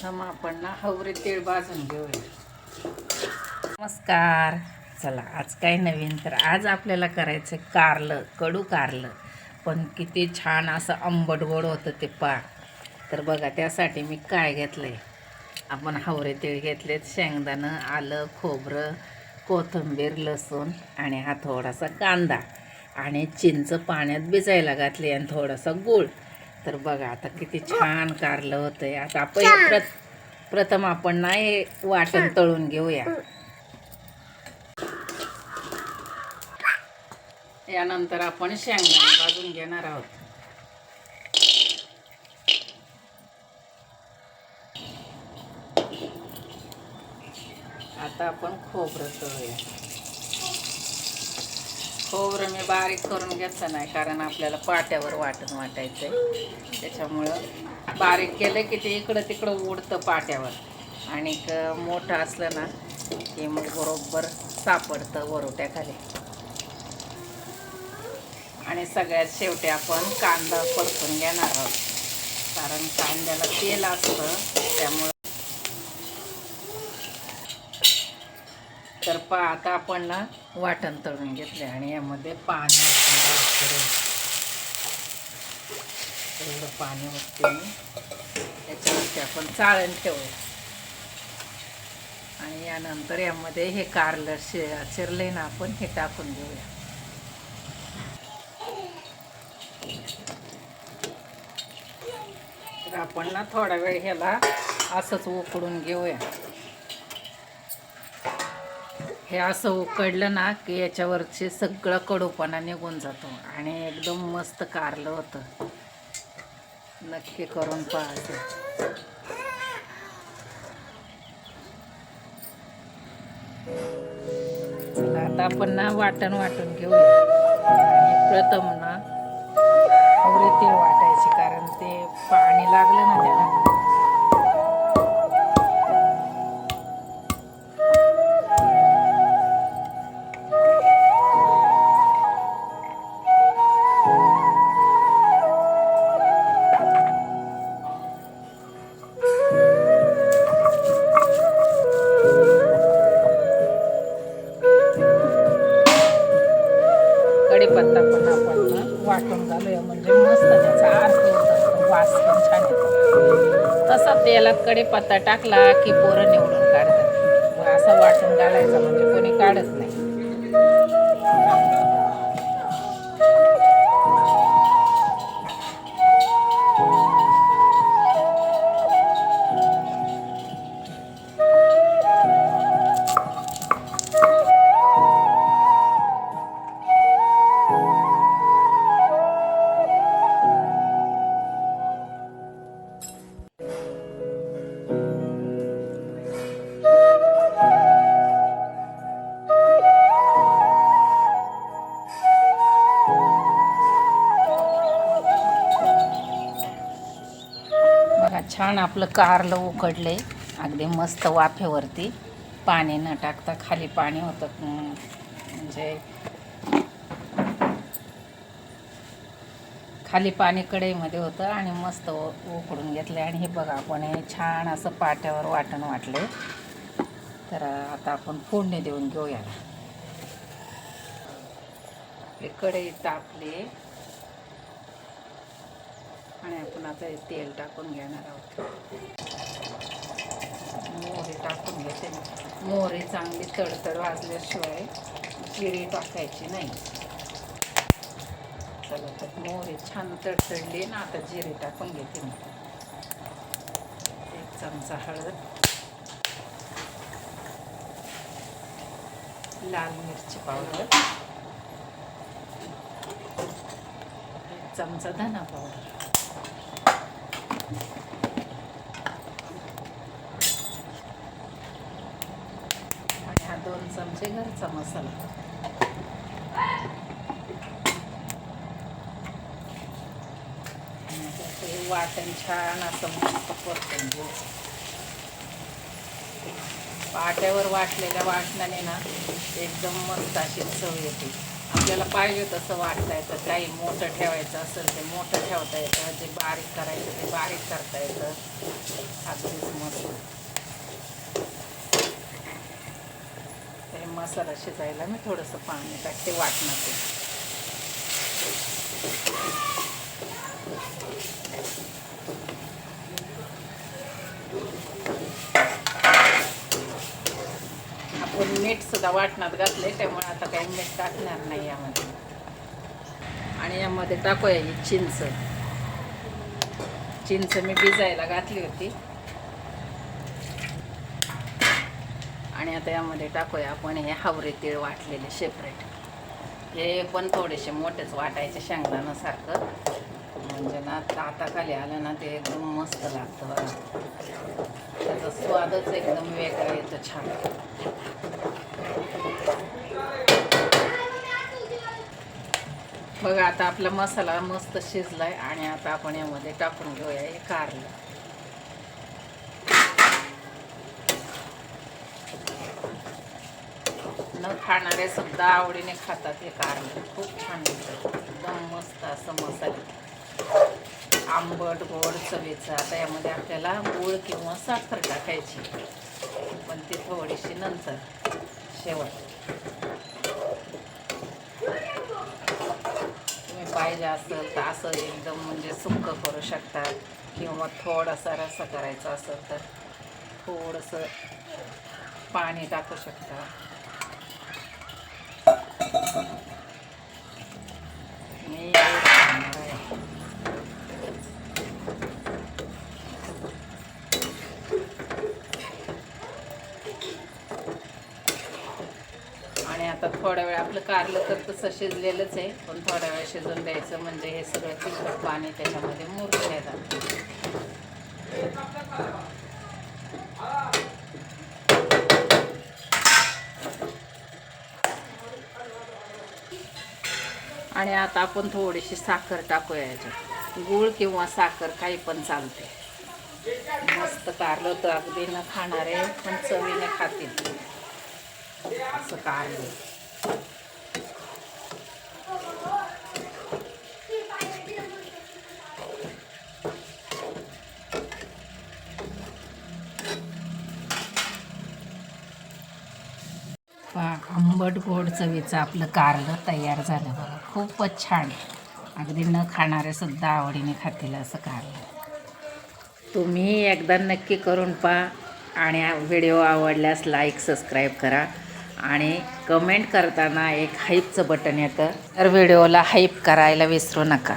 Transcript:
प्रथम आपण ना हवरे तीळ भाजून घेऊया. नमस्कार. चला आज काय नवीन? तर आज आपल्याला करायचं कारलं कडू कारलं. पण किती छान असं आंबट गोड होतं ते पा तर बघा त्यासाठी मी काय घेतलं आहे आपण हवरे तीळ घेतलेत शेंगदाणं आलं खोबरं कोथिंबीर लसूण आणि हा थोडासा कांदा. आणि चिंच पाण्यात भिजायला घातली आणि थोडासा गूळ. तर बघा आता किती छान कारलं होतं आहे आता आपण प्रत प्रथम आपण ना हे वाटण तळून घेऊया. यानंतर आपण शेंगदाणे भाजून घेणार आहोत. आता आपण खोबरं तळूया. खोबरं मी बारीक करून घेतलं नाही कारण आपल्याला पाट्यावर वाटण वाटायचं आहे त्याच्यामुळं बारीक केलं की ते इकडं तिकडं उडतं पाट्यावर. आणि मोठं असलं ना की मग बरोबर सापडतं वरोट्याखाली. आणि सगळ्यात शेवटी आपण कांदा परतून घेणार आहोत. कारण कांद्याला तेल असतं त्यामुळं तर पा आता आपण ना वाटण तळून घेतले आणि यामध्ये पाणी एवढं पाणी होते मी त्याच्यावरती आपण चाळण ठेवूया आणि यानंतर यामध्ये हे कारलं शि चिरले ना आपण हे टाकून घेऊया. तर आपण ना थोडा वेळ ह्याला असंच उकडून घेऊया. हे असं उकडलं ना की याच्यावरचे सगळं कडूपणा निघून जातो. आणि एकदम मस्त कारलं होतं. नक्की करून पाहते आता आपण ना वाटण वाटून घेऊ आणि प्रथम ना वाटायची वाटायचे कारण ते पाणी लागलं ना त्याला. म्हणजे मस्त त्याचा अर्थ वास पण छान येतो तसा तेलात पत्ता टाकला की पोरं निवडून काढतात. मग असं वाटून घालायचं म्हणजे कोणी काढत नाही. छान आपलं कारलं उकडले अगदी मस्त वाफेवरती. पाणी न टाकता खाली पाणी होतं. म्हणजे खाली पाणी कढईमध्ये होतं आणि मस्त उकडून घेतले आणि हे बघा आपण हे छान असं पाट्यावर वाटण वाटले तर आता आपण फोडणी देऊन घेऊया. हे कढई तापली. आणि आपण आता हे तेल टाकून घेणार आहोत. मोहरी टाकून घेते मी. मोहरी चांगली तडतड वाजल्याशिवाय जिरी टाकायची नाही. चला तर मोहरी छान तडतडली ना आता जिरे टाकून घेते मी. एक चमचा हळद. लाल मिरची पावडर. एक चमचा धना पावडर. आणि हा दोन चमचे घरचा मसाला. आणि वाटण छान असं मस्त परतून घेऊ. पाट्यावर वाटलेल्या वाटणाने ना एकदम मस्त अशी चव येते. आपल्याला पाहिजे तसं वाटता येतं काही मोठं ठेवायचं असेल ते मोठं ठेवता येतं. जे बारीक करायचं ते बारीक करता येतं. अगदीच मस्त. ते मसाला शिजायला मी थोडंसं पाणी टाकते ते आपण मीठ सुद्धा वाटणात घातले त्यामुळे आता काही मीठ टाकणार नाही यामध्ये. आणि यामध्ये टाकूया ही चिंच. चिंच मी भिजायला घातली होती. आणि आता यामध्ये टाकूया आपण हे हावरे तीळ वाटलेले सेपरेट हे पण थोडेसे मोठेच वाटायचे शेंगदाणासारखं म्हणजे ना दाताखाली आलं ना ते एकदम मस्त लागतं बघा. त्याचा स्वादच एकदम वेगळा येतो छान बघा आता आपला मसाला मस्त शिजलाय आणि आता आपण यामध्ये टाकून घेऊया हे कारलं. न खाणारे सुद्धा आवडीने खातात हे कारलं. खूप छान लागतं. एकदम मस्त असं मसाले. आंबट गोड चवीचं. आता यामध्ये आपल्याला गूळ किंवा साखर टाकायची. पण ती थोडीशी नंतर शेवट. तुम्ही पाहिजे असेल तर असं एकदम म्हणजे सुक्क करू शकता. किंवा थोडासा रस्सा करायचा असेल तर थोडंसं पाणी टाकू शकता. मी एवढं टाकणार आहे. आणि आता थोड्या वेळ आपलं कारलं तर तसं शिजलेलंच आहे पण थोड्या वेळ शिजून द्यायचं म्हणजे हे सगळं तिखट पाणी त्याच्यामध्ये मुरतं येतात आणि आता आपण थोडीशी साखर टाकूया याच्यात. गूळ किंवा साखर काही पण चालते. मस्त कारलं तर अगदी न खाणारे पण चवीने खातील. असं कारलं पहा, आंबट गोड चवीचं आपलं कारलं तयार झालं बघा. खूपच छान. अगदी न खाणारेसुद्धा आवडीने खातील असं कारलं. तुम्ही एकदा नक्की करून पहा आणि व्हिडिओ आवडल्यास लाईक सबस्क्राईब करा आणि कमेंट करताना एक हाईपचं बटन येतं. तर व्हिडिओला हाईप करायला विसरू नका.